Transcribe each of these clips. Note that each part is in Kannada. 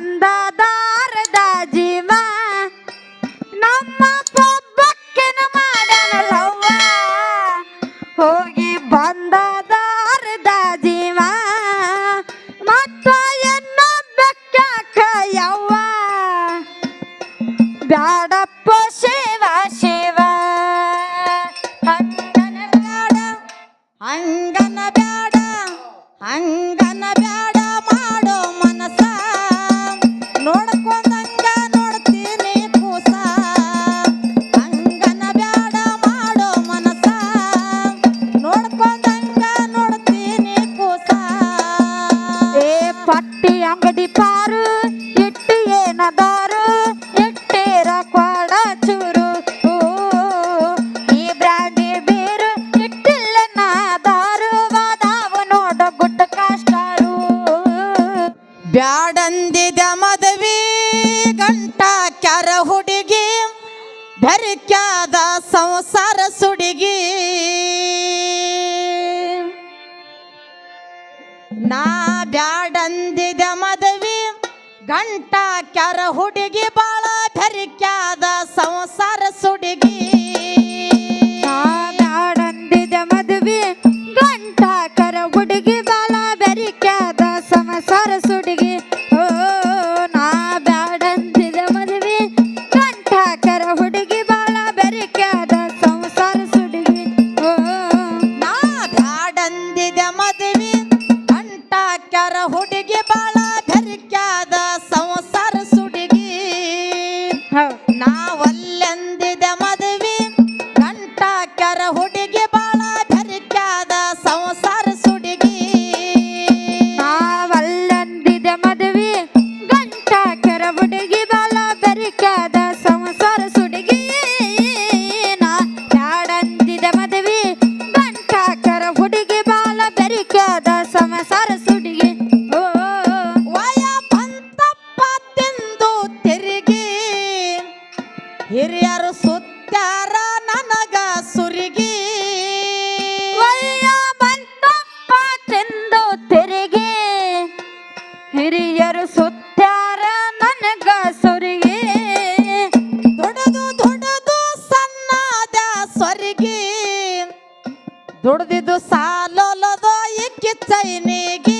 ಚಂದದಾರದ ಜೀವ. ನಮ್ಮ ಕೊಬ್ಬಕ್ಕಿನ ಮಾಡಲವ್ವ ಹೋಗಿ ಬಂದದಾರ ಜೀವ. ಮತ್ತು ಎನ್ನೊಬ್ಬಕ್ಕ ಯವ್ವ. ಬ್ಯಾಡಪ್ಪ ಶ ಹರಿಕ್ಯಾದ ಸಂಸಾರ ಸುಡಿಗಿ. ನಾ ಬ್ಯಾಡಂದಿದ ಮದವಿ ಗಂಟ ಕ್ಯಾರ ಹುಡುಗಿ ಬಾಳ ಬೆರಿಕ್ಯಾದ ಸಂಸಾರ ಸುಡಿಗಿ. ಹಿರಿಯರು ಸುತ್ತಾರ ನನಗ ಸುರಿಗಿ. ಬಂತಪ್ಪ ತಿಂದು ತಿರುಗಿ. ಹಿರಿಯರು ಸುತ್ತಾರ ನನಗ ಸುರಿಗಿ. ದುಡದು ದುಡದು ಸಣ್ಣದ ಸ್ವರ್ಗಿ. ದುಡ್ದಿದ್ದು ಸಾಲೊಲದ ಇಕ್ಕಿ ಚೈನಿಗೆ.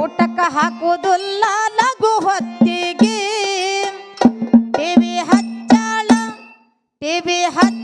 ಊಟಕ್ಕೆ ಹಾಕುವುದಿಲ್ಲ ಲಘು ಹೊತ್ತಿಗೆ. ಟಿವಿ ಹಚ್ಚಾಳ ಟಿವಿ ಹಚ್ಚ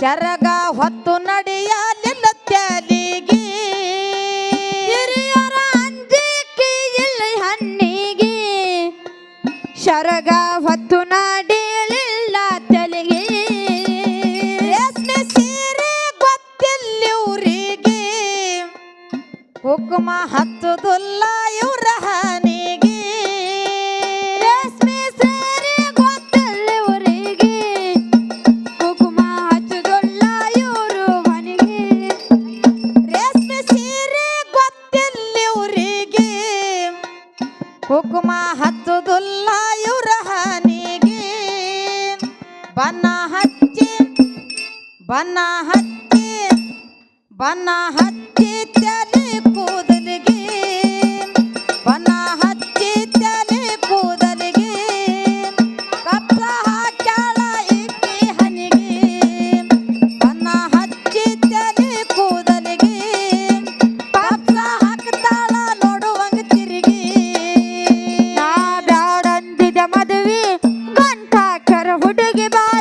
ಶರಗ ಹೊತ್ತು ನಡೆಯಲಿಲ್ಲ ತ್ಯಾಲಿಗೆ ಹಿರಿಯರ ಅಂಜಿಕೆ ಇಲ್ಲ ಹಣ್ಣಿಗೆ. ಶರಗ ಹೊತ್ತು ನಾಡಿಲಿಲ್ಲ ತೆಲಿಗೆ. ರೇಷ್ಮೆ ಸೀರೆ ಗೊತ್ತಿಲ್ಲವ್ರಿಗೆ ಕುಕುಮ ಹಚ್ಚುದಿಲ್ಲ ಇವ್ರ ಬಣ್ಣ ಹಚ್ಚಿ ಬನ್ನ ಹಚ್ಚಿ ತಲೆ ಕೂದಲಿಗೆ. ಬನ್ನ ಹಚ್ಚಿ ತಲೆ ಕೂದಲಿಗೆ. ಕಪ್ಪ ಹಾಕ್ಯಾಳ ಇಕ್ಕಿ ಹನಿಗೆ. ಬನ್ನ ಹಚ್ಚಿ ತಲೆ ಕೂದಲಿಗೆ. ಕಪ್ಪ ಹಾಕ್ತಾಳ ನೋಡುವಂಗ ತಿರುಗಿ. ನಾ ಬ್ಯಾಡಂದಿದ ಮದುವೆ ಗಂಟಾಕರ ಹುಡುಗಿ ಬಾಳ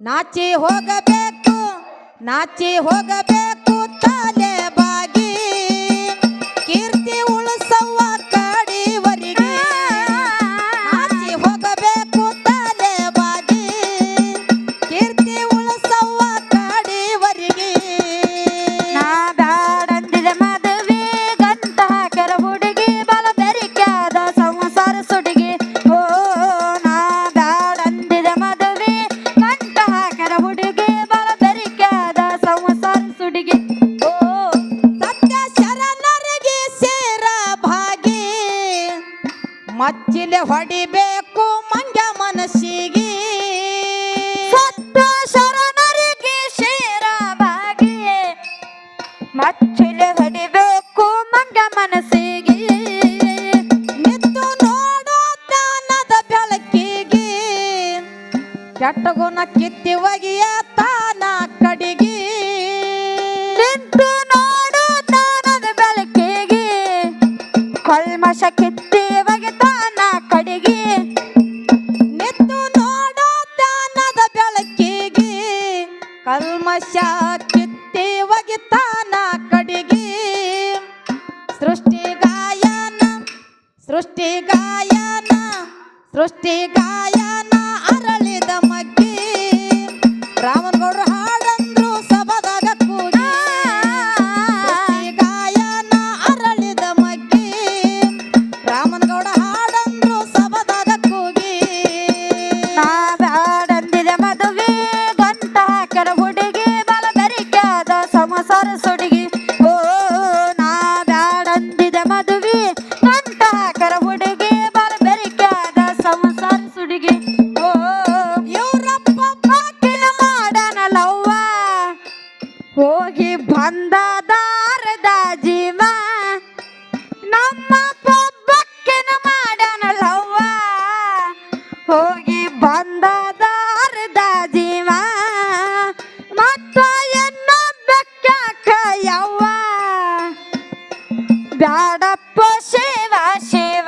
ನಾಚಿ ಹೋಗಬೇಕು ನಾಚಿ ಹೋಗಬೇಕು. ಮಚ್ಚಿಲೆ ಹೊಡಿಬೇಕು ಮಂಗ ಮನಸ್ಸಿಗೆ. ಸತ್ತ ಶರಣರಿಗೆ ಶೇರ ಬಾಗಿ ಮಚ್ಚಲೆ ಹೊಡಿಬೇಕು ಮಂಗ ಮನಸ್ಸಿಗೆ. ನಿತ್ತು ನೋಡೋ ಜ್ಞಾನದ ಬೆಳಕಿಗೆ. ಕೆಟ್ಟ ಗುಣ ಕಿತ್ತಿ ಒಗೆಯ ತಾನ ಕಡಿಗೆ. ನಿಂತು ನೋಡು ತಾನದ ಬೆಳಕಿಗೆ. ಕಲ್ಮಶ सृष्टि गायन सृष्टि गायन सृष्टि गायन। ಹೋಗಿ ಬಂದದಾರದ ಜೀವ. ನಮ್ಮ ಬಕ್ಕಿನ ಮಾಡನಲ್ಲವ್ವ ಹೋಗಿ ಹೋಗಿ ಬಂದದಾರದ ಜೀವ. ಮತ್ತ ಎನ್ನ ಬೆಕ್ಕಕ್ಕ ಯವ್ವ. ಬ್ಯಾಡಪ್ಪ ಶಿವ ಶಿವ.